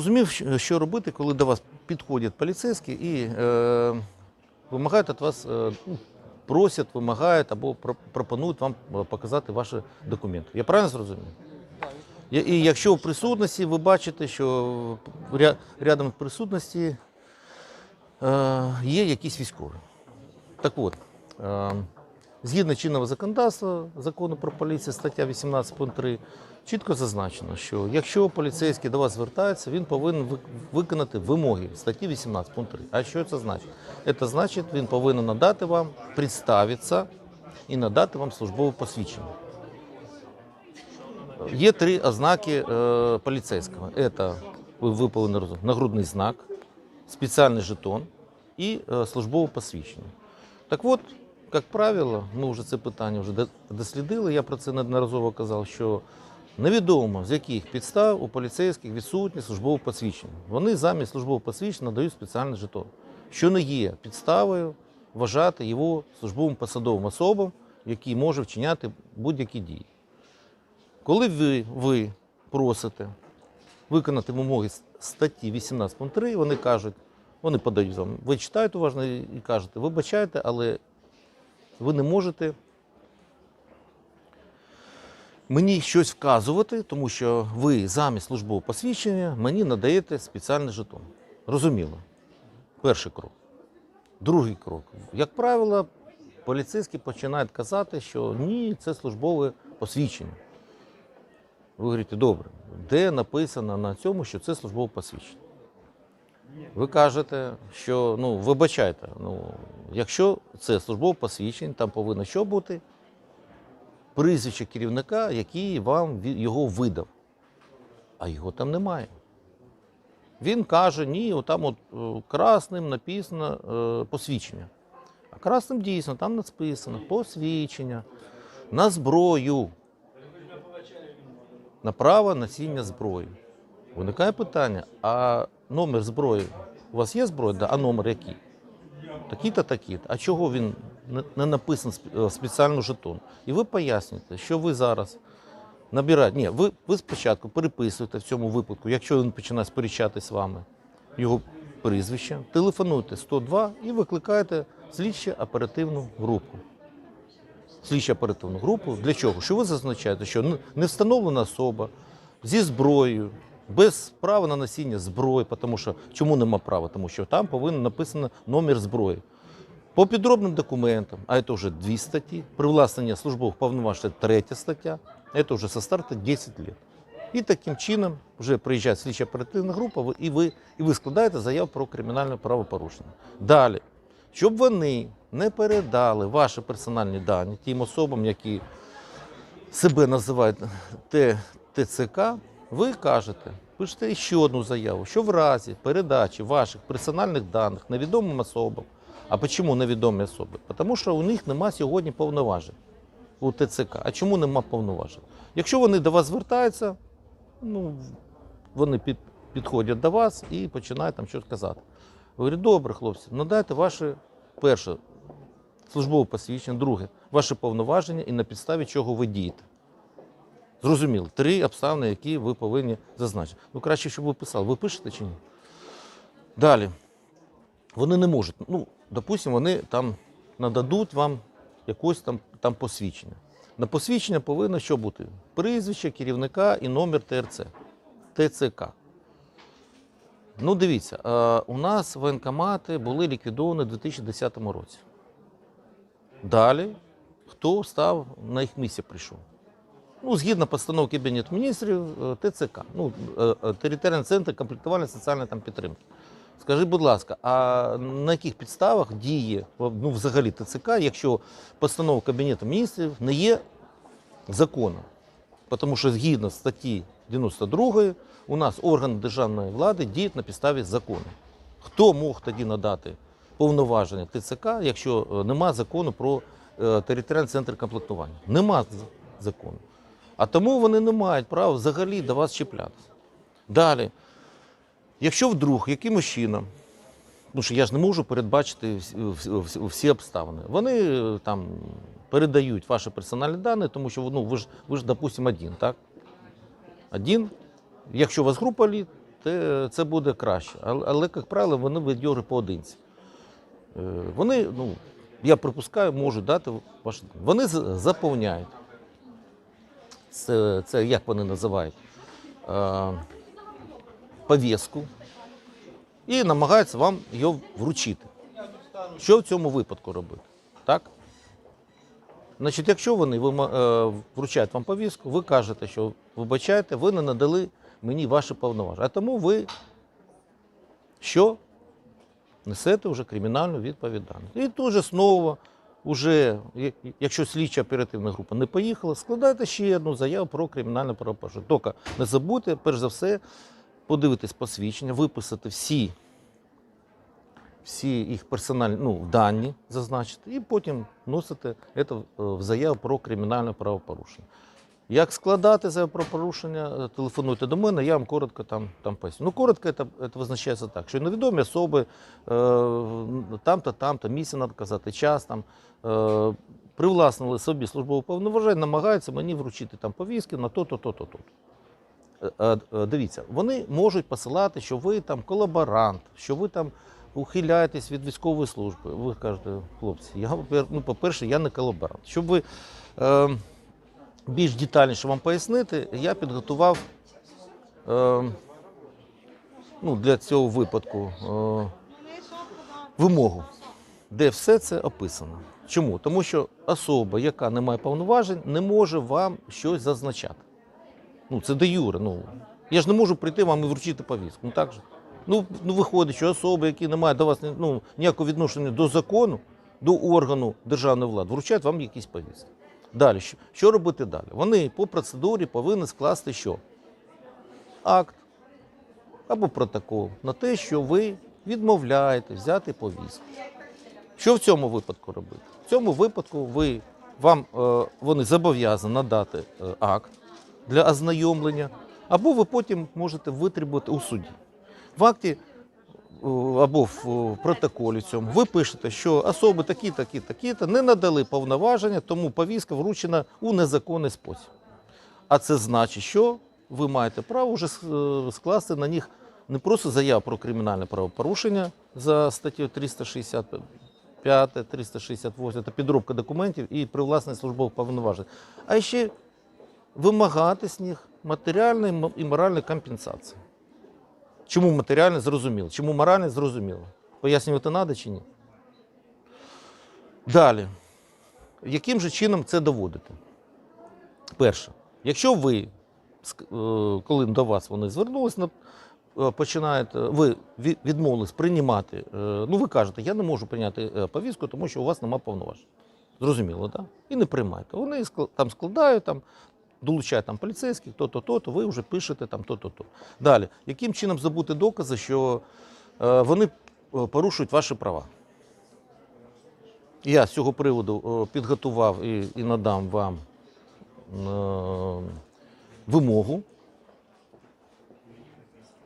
Розумів, що- робити, коли до вас підходять поліцейські і е, вимагають від вас, е, просять, вимагають або пропонують вам е, показати ваші документи. Я правильно зрозумів? І якщо в присутності ви бачите, що рядом в присутності е, є якісь військові. Так от, е, згідно чинного законодавства, закону про поліцію, стаття 18.3, чітко зазначено, що якщо поліцейський до вас звертається, він повинен ви- виконати вимоги статті 18.3. А що це значить? Це значить, він повинен надати вам, представитися і надати вам службове посвідчення. Є три ознаки е, поліцейського. Це, ви, ви нагрудний знак, спеціальний жетон і е, службове посвідчення. Так от, як правило, ми вже це питання вже дослідили, я про це неодноразово казав, що невідомо з яких підстав у поліцейських відсутні службове посвідчення. Вони замість службового посвідчення надають спеціальний жетон, що не є підставою вважати його службовим посадовим особам, який може вчиняти будь-які дії. Коли ви, ви просите виконати вимоги статті 18.3, вони кажуть, вони подають вам, ви читаєте уважно і кажете, вибачайте, але ви не можете мені щось вказувати, тому що ви замість службового посвідчення мені надаєте спеціальний жетон. Розуміло. Перший крок. Другий крок. Як правило, поліцейські починають казати, що ні, це службове посвідчення. Ви говорите, добре, де написано на цьому, що це службове посвідчення? Ви кажете, що ну, вибачайте, ну, якщо це службове посвідчення, там повинно що бути? Прізвище керівника, який вам його видав. А його там немає. Він каже, ні, там от е, красним написано е, посвідчення. А красним дійсно там написано посвідчення на зброю на право носіння зброї. Виникає питання: а номер зброї? У вас є зброя? Да. А номер який? Такий-то, такий-то. А чого він не- написаний е, спеціально жетон? І ви пояснюєте, що ви зараз набираєте. Ні, ви, ви спочатку переписуєте в цьому випадку, якщо він починає сперечатись з вами, його прізвище, телефонуєте 102 і викликаєте слідчо оперативну групу слідчо оперативну групу. Для чого? Що ви зазначаєте, що не встановлена особа зі зброєю, без права на носіння зброї, тому що чому нема права? Тому що там повинен написано номер зброї. По підробним документам, а це вже дві статті, привласнення службових повноважень – третя стаття, це вже со старту 10 років. І таким чином вже приїжджає слідча оперативна група, і ви, і ви складаєте заяву про кримінальне правопорушення. Далі, щоб вони не передали ваші персональні дані тим особам, які себе називають ТЦК, ви кажете, пишете ще одну заяву, що в разі передачі ваших персональних даних невідомим особам. А чому невідомі особи? Тому що у них нема сьогодні повноважень у ТЦК. А чому нема повноважень? Якщо вони до вас звертаються, ну, вони під, підходять до вас і починають там щось казати. Говорю, добре, хлопці, надайте ваше перше службове посвідчення, друге, ваше повноваження і на підставі чого ви дієте. Зрозуміло, три обставини, які ви повинні зазначити. Ну, краще, щоб ви писали. Ви пишете чи ні? Далі. Вони не можуть. Ну, допустимо, вони там нададуть вам якось там, там посвідчення. На посвідчення повинно що бути? Прізвище керівника і номер ТРЦ. ТЦК. Ну, дивіться, е, у нас воєнкомати були ліквідовані у 2010 році. Далі, хто став на їх місце прийшов? Ну, згідно постанови Кабінету міністрів е, ТЦК, ну, е, е, територіальний центр комплектування соціальної там підтримки. Скажіть, будь ласка, а на яких підставах діє ну, взагалі ТЦК, якщо постанова Кабінету міністрів не є законом? Тому що згідно статті 92 у нас органи державної влади діють на підставі закону. Хто мог тоді надати повноваження ТЦК, якщо нема закону про територіальний центр комплектування? Нема закону. А тому вони не мають права взагалі до вас чіплятися. Далі, якщо вдруг якимось чином, ну що я ж не можу передбачити всі, всі, обставини, вони е, там передають ваші персональні дані, тому що ну, ви ж, ви ж допустимо, один, так? Один. Якщо у вас група літ, це буде краще. Але, але, як правило, вони відьори поодинці. Е, Вони, ну, я припускаю, можуть дати ваш. Вони заповняють. Це, це як вони називають? Е, повістку і намагаються вам його вручити. Що в цьому випадку робити? Так? Значить, якщо вони е, вручають вам повістку, ви кажете, що вибачайте, ви не надали мені ваші повноваження. А тому ви що? Несете вже кримінальну відповідальність. І тут же знову, уже, якщо слідча оперативна група не поїхала, складайте ще одну заяву про кримінальне правопорушення. Тільки не забудьте, перш за все, подивитись посвідчення, виписати всі всі їх персональні ну, дані зазначити, і потім вносити це в- в заяву про кримінальне правопорушення. Як складати заяву про порушення, е, телефонуйте до мене, я вам коротко там, там поясню. Ну, коротко це, це визначається так, що невідомі особи, е, там-то, там-то, місце треба казати, час там. Е, Привласнили собі службове повноваження, намагаються мені вручити там повістки на то-то, то-то, то. Е, е, Дивіться, вони можуть посилати, що ви там колаборант, що ви там ухиляєтесь від військової служби. Ви кажете, хлопці, я, ну, по-перше, я не колаборант. Щоб ви е, більш детальніше вам пояснити, я підготував е, ну, для цього випадку е, вимогу, де все це описано. Чому? Тому що особа, яка не має повноважень, не може вам щось зазначати. Ну, це де юре. Ну, я ж не можу прийти вам і вручити повістку. Ну так же. Ну, ну виходить, що особи, які не мають до вас ну, ніякого відношення до закону, до органу державної влади, вручають вам якісь повістки. Далі, що, робити далі? Вони по процедурі повинні скласти що? Акт або протокол на те, що ви відмовляєте взяти повістку. Що в цьому випадку робити? В цьому випадку ви, вам, е, вони зобов'язані надати е, акт для ознайомлення, або ви потім можете витребувати у суді. В акті або в е, протоколі цьому ви пишете, що особи такі, такі, такі та не надали повноваження, тому повістка вручена у незаконний спосіб. А це значить, що ви маєте право вже е, скласти на них не просто заяву про кримінальне правопорушення за статтю 365, 368 та підробка документів і привласнення службових повноважень, а ще вимагати з них матеріальної і моральної компенсації. Чому матеріальне зрозуміло? Чому моральне зрозуміло? Пояснювати треба чи ні? Далі. Яким же чином це доводити? Перше, якщо ви, е, коли до вас вони звернулися, е, починаєте, ви відмовились приймати, е, ну ви кажете, я не можу прийняти повістку, тому що у вас немає повноважень. Зрозуміло, так? І не приймайте. Вони там складають, там, долучають там поліцейських, то-то, то-то, ви вже пишете там то-то, то. Далі, яким чином забути докази, що е, вони е, порушують ваші права? Я з цього приводу е, підготував і, і надам вам вимогу.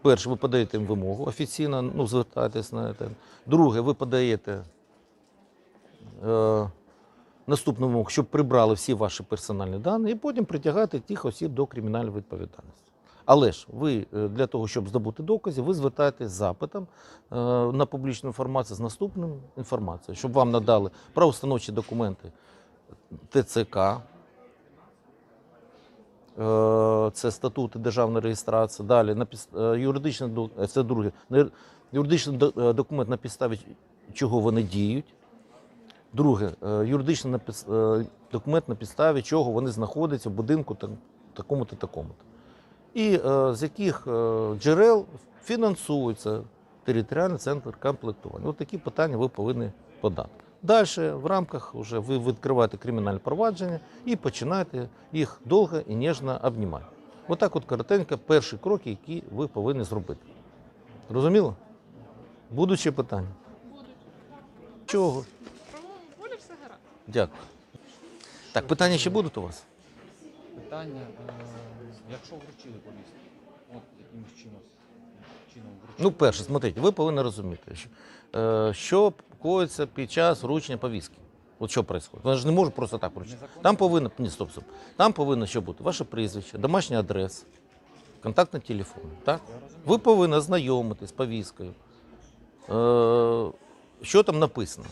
Перше, ви подаєте їм вимогу офіційно, ну, звертайтесь на це. Друге, ви подаєте наступну щоб прибрали всі ваші персональні дані, і потім притягати тих осіб до кримінальної відповідальності. Але ж ви е, для того, щоб здобути докази, ви звертаєтесь запитом е, на публічну інформацію з наступним інформацією, щоб вам надали правоустановчі документи ТЦК, Е, це статути державної реєстрації. Далі е, юридичний це друге. Юридичний до- документ на підставі чого вони діють. Друге, е, юридичний е, документ на підставі чого вони знаходяться в будинку та- такому-то такому-то. І е, з яких джерел фінансується територіальний центр комплектування. Ось такі питання ви повинні подати. Далі в рамках вже ви відкриваєте кримінальне провадження і починаєте їх довго і ніжно обнімати. Отак от коротенько перші кроки, які ви повинні зробити. Розуміло? Будуть питання? Чого? Дякую. Так, питання ще будуть у вас? Питання, е, якщо вручили повістку, от якимось чином. Ну, перше, смотрите, ви повинні розуміти, що, е, що коїться під час вручення повістки. От що відбувається? Вона ж не може просто так вручити. Там повинно, ні, стоп, стоп. Там повинно що бути? Ваше прізвище, домашня адреса, контактний телефон. Так? Ви повинні ознайомитись з повісткою. Е, що там написано?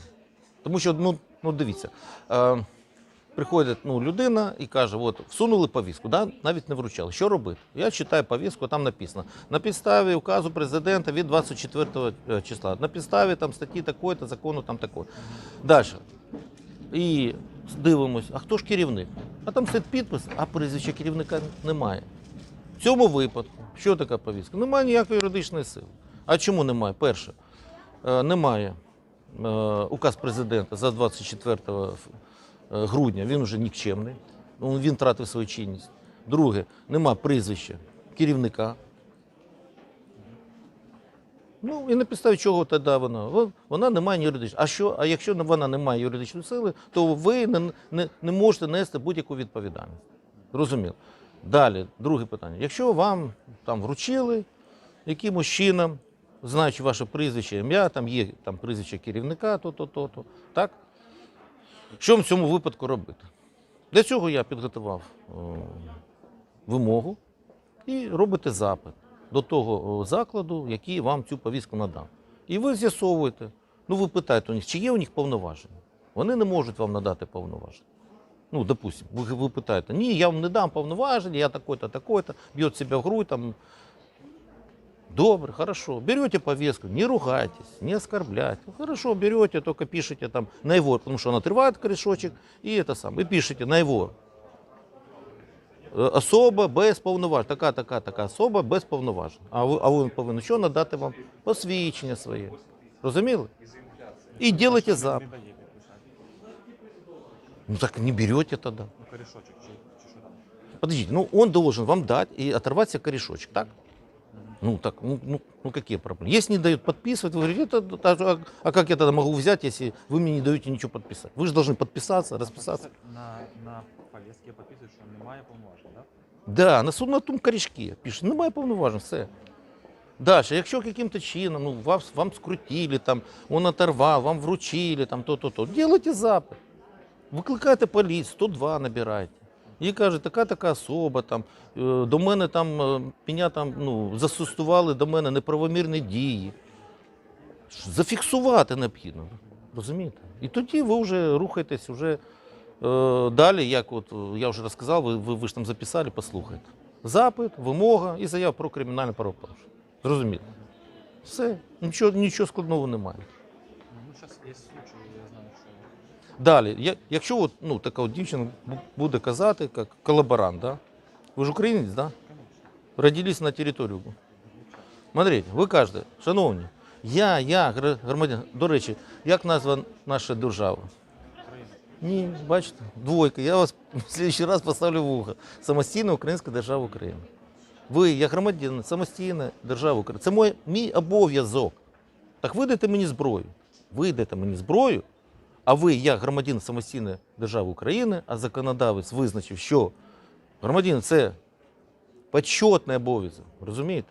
Тому що, ну, ну дивіться, е, приходить ну, людина і каже: от, всунули повістку, да? навіть не вручали. Що робити? Я читаю повістку, там написано. На підставі указу президента від 24 числа, на підставі там, статті такої-то, закону там такої. Далі. І дивимось, а хто ж керівник? А там стоїть підпис, а прізвища керівника немає. В цьому випадку, що така повістка? Немає ніякої юридичної сили. А чому немає? Перше, е, немає е, указ президента за 24 е, грудня, він вже нікчемний, ну, він втратив свою чинність. Друге, нема прізвища керівника. Ну і на підставі чого тоді вона? Вона не має юридичної. А що? А якщо вона не має юридичної сили, то ви не, не, не можете нести будь-яку відповідальність. Зрозуміло. Далі, друге питання. Якщо вам там вручили якимось чином, знаючи ваше прізвище, ім'я, там є там прізвище керівника, то, то, то, то, так? Що в цьому випадку робити? Для цього я підготував о, вимогу і робите запит до того закладу, який вам цю повістку надав. І ви з'ясовуєте, ну ви питаєте у них, чи є у них повноваження. Вони не можуть вам надати повноваження. Ну, допустим, ви, ви питаєте, ні, я вам не дам повноваження, я такой-то, такой-то, б'є себе в грудь, там. Добре, хорошо. Берете повестку, не ругайтесь, не оскорбляйте. Хорошо, берете, только пишите там на его, потому что он отрывает корешочек, и это сам, и пишите на его. Е, Особа без повноважень. Така, така, така особа без повноважень. А ви, а ви повинні що надати вам? Посвідчення своє. Розуміли? І делайте запит. Не дає підписати. Ну так не берете тогда. Ну, корішочок чи, чи що там. Подождите, ну он должен вам дать и оторвать себе корешочек, так? Ну так, ну, ну, ну какие проблемы? Если не дают подписывать, вы говорите, это, это- а, а как я тогда могу взять, если вы мне не даете ничего подписать? Вы же должны подписаться, расписаться. На, на повістці я підписую, що немає повноважень, так? Да, на суд на тому корешки пише, немає повноважень, все. Далі, якщо яким-то чином ну, вас, вам скрутили, там, он оторвав, вам вручили, там, то, то, то, делайте запит. Викликайте поліцію, 102 набирайте. І каже, така така особа, там, е, до мене там, е, мене там, ну, застосували до мене неправомірні дії. Зафіксувати необхідно. Розумієте? І тоді ви вже рухаєтесь вже е, далі, як от е, я вже розказав, ви, ви, ви ж там записали, послухайте. Запит, вимога і заява про кримінальне правопорушення. Зрозуміло? Все, нічого, нічого складного немає. Ну, зараз є Далі, якщо от, ну, така от дівчина буде казати, як колаборант, да? ви ж українець, да? родились на територію. Смотрите, ви кажете, шановні, я, я громадянин. До речі, як назва наша держава? Ні, бачите, двойка. Я вас в следующий раз поставлю в ухо. Самостійна Українська держава України. Ви, як громадянин, самостійна держава України. Це мой, мій обов'язок. Так видайте мені зброю. Видайте мені зброю, а ви, як громадянин самостійної держави України, а законодавець визначив, що громадянин це почетний обов'язок. Розумієте?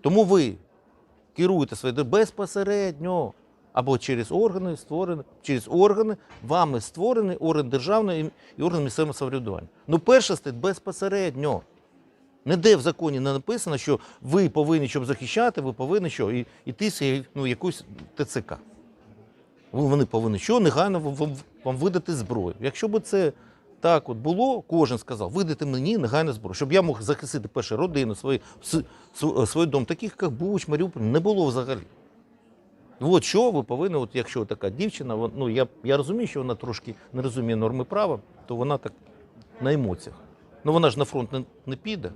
Тому ви керуєте своєю безпосередньо або через органи створені, через органи, вами створений орган державної і- орган місцевого самоврядування. Ну, перше стоїть безпосередньо. Ніде в законі не написано, що ви повинні, щоб захищати, ви повинні що? І, іти ну, якусь ТЦК. Ви- Вони повинні що? Негайно вам, видати зброю. Якщо б це так от було, кожен сказав, видайте мені негайно зброю, щоб я мог захистити перше родину, свої, с- свій дом, таких як Буч, Маріуполь, не було взагалі. От що ви повинні, от якщо така дівчина, ну я, я розумію, що вона трошки не розуміє норми права, то вона так на емоціях. Ну вона ж на фронт не, не піде.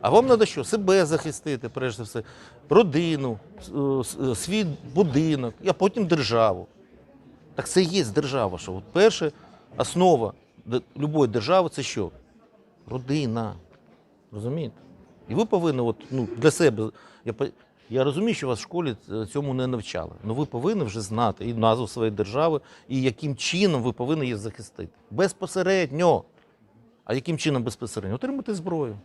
А вам треба що? Себе захистити, перш за все, родину, е, е, свій будинок, а потім державу. Так це і є держава. Що от перша основа любої держави це що? Родина. Розумієте? І ви повинні от, ну, для себе. Я, я розумію, що вас в школі е, цьому не навчали. але ви повинні вже знати і назву своєї держави, і яким чином ви повинні її захистити. Безпосередньо. А яким чином безпосередньо? Отримати зброю.